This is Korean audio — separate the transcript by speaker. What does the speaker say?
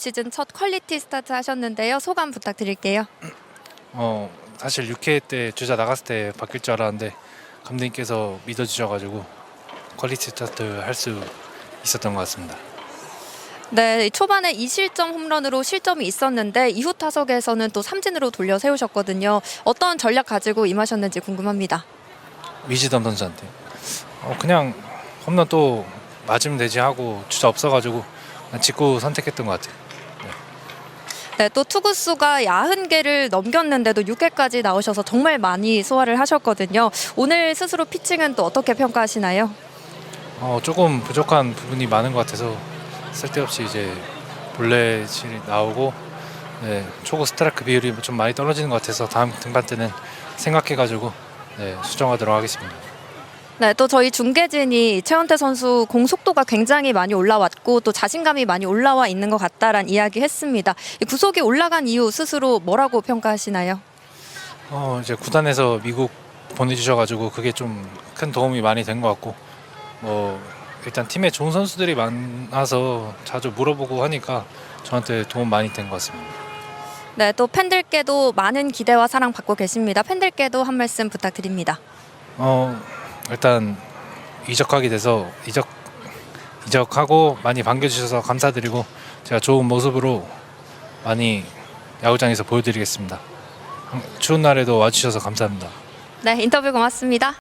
Speaker 1: 시즌 첫 퀄리티 스타트 하셨는데요. 소감 부탁드릴게요.
Speaker 2: 어 사실 6회 때 주자 나갔을 때 바뀔 줄 알았는데 감독님께서 믿어주셔가지고 퀄리티 스타트 할 수 있었던 것 같습니다.
Speaker 1: 네, 초반에 2실점 홈런으로 실점이 있었는데 이후 타석에서는 또 삼진으로 돌려 세우셨거든요. 어떤 전략 가지고 임하셨는지 궁금합니다.
Speaker 2: 위지덤 선수한테 어, 그냥 홈런 또 맞으면 되지 하고 주자 없어가지고 직구 선택했던 것 같아요.
Speaker 1: 네, 또 투구수가 90개를 넘겼는데도 6회까지 나오셔서 정말 많이 소화를 하셨거든요. 오늘 스스로 피칭은 또 어떻게 평가하시나요?
Speaker 2: 어, 조금 부족한 부분이 많은 것 같아서 쓸데없이 이제 볼넷이 나오고 네, 초구 스트라이크 비율이 좀 많이 떨어지는 것 같아서 다음 등반 때는 생각해가지고 네, 수정하도록 하겠습니다.
Speaker 1: 네, 또 저희 중계진이 최원태 선수 공 속도가 굉장히 많이 올라왔고 또 자신감이 많이 올라와 있는 것 같다란 이야기 했습니다. 이 구속이 올라간 이후 스스로 뭐라고 평가하시나요?
Speaker 2: 어, 이제 구단에서 미국 보내주셔가지고 그게 좀 큰 도움이 많이 된 것 같고 뭐 일단 팀에 좋은 선수들이 많아서 자주 물어보고 하니까 저한테 도움 많이 된 것 같습니다.
Speaker 1: 네, 또 팬들께도 많은 기대와 사랑 받고 계십니다. 팬들께도 한 말씀 부탁드립니다.
Speaker 2: 어 일단 이적하게 돼서 이적 이적하고 많이 반겨주셔서 감사드리고 제가 좋은 모습으로 많이 야구장에서 보여드리겠습니다. 추운 날에도 와주셔서 감사합니다.
Speaker 1: 네, 인터뷰 고맙습니다.